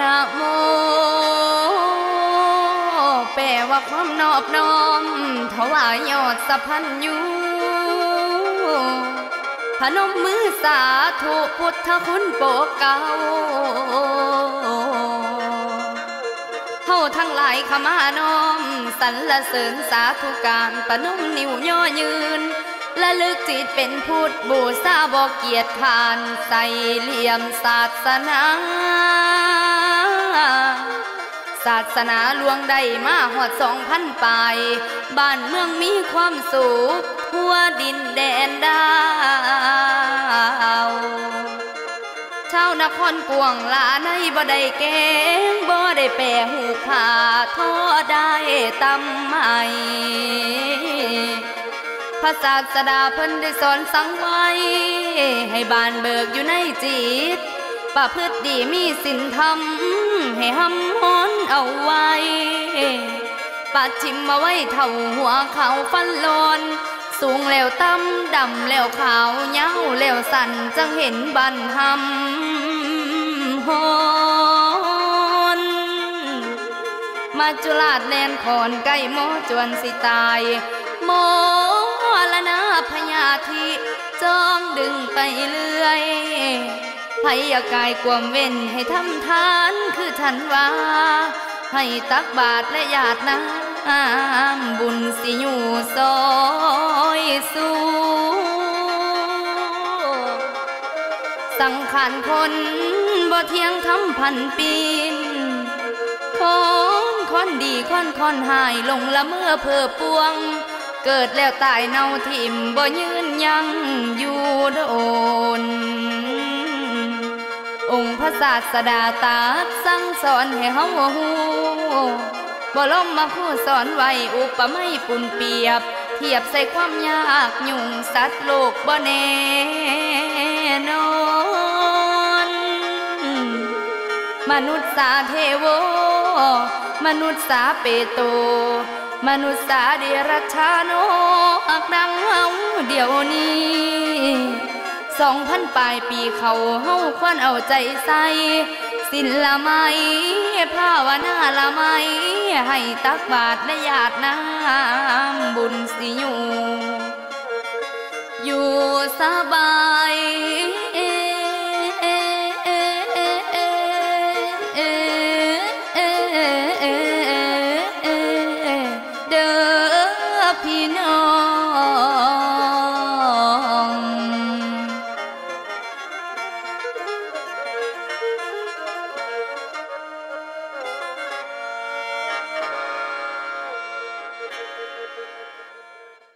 นะโม แปลว่าความนอบน้อมถวายยอดสะพันยูพนมมือสาธุพุทธคุณโปกเก่าเฮาทั้งหลายขมาน้อมสรรเสริญสาธุการปนมนิ้วย่อยืนและลึกจิตเป็นพุทธบูชาบอกเกียรติขานใส่เหลี่ยมศาสนา ศาสนาลวงใดมาหอดสองพันปลายบ้านเมืองมีความสุขทั่วดินแดนดาวชาวนครกวงลาในบ่ได้เก่งบ่ได้แปรหูขาท้อได้ตำใหม่พระศาสดาเพิ่นได้สอนสังไว้ให้บานเบิกอยู่ในจิตประพฤติดีมีสินธรรม ให้หำฮ้อนเอาไว้ปัดชิมมาไว้เท่าหัวเขาฟันลอนสูงแล้วต่ำดำแล้วขาวเย้าแล้วสั่นจังเห็นบันหำฮอนมาจุลาดแลนคอนใกล้หมอจวนสิตายหมอละนาพญาธิจ้องดึงไปเรื่อย พยากายความเว้นให้ทำทานคือทันว่า ให้ตักบาทและหยาดน้ำบุญสิอยู่ซอยสู้สังขารคนบ่เที่ยงทำพันปีนคนคนดีคนคนหายลงละเมื่อเพอปวง เกิดแล้วตายเนาทิ่มบ่ยืนยังอยู่โดน องค์พระศาสดาตรัดสั่งสอนให้เฮาฮู้บ่ล้มมาคู่สอนไว้อุปไม่ปุ่นเปียบ เทียบใส่ความยากยุ่งสัตว์โลกบ่แน่นอนมนุษย์สาเทโว มนุษย์สาเปโต มนุษย์สาเดรัจฉาโนอักดังเฮาเดี๋ยวนี้ สองพันปลายปีเขาเฮาควันเอาใจใส่สินละไมภาวนาละไมให้ตักบาทและหยาดน้ำบุญสิอยู่ อยู่สบาย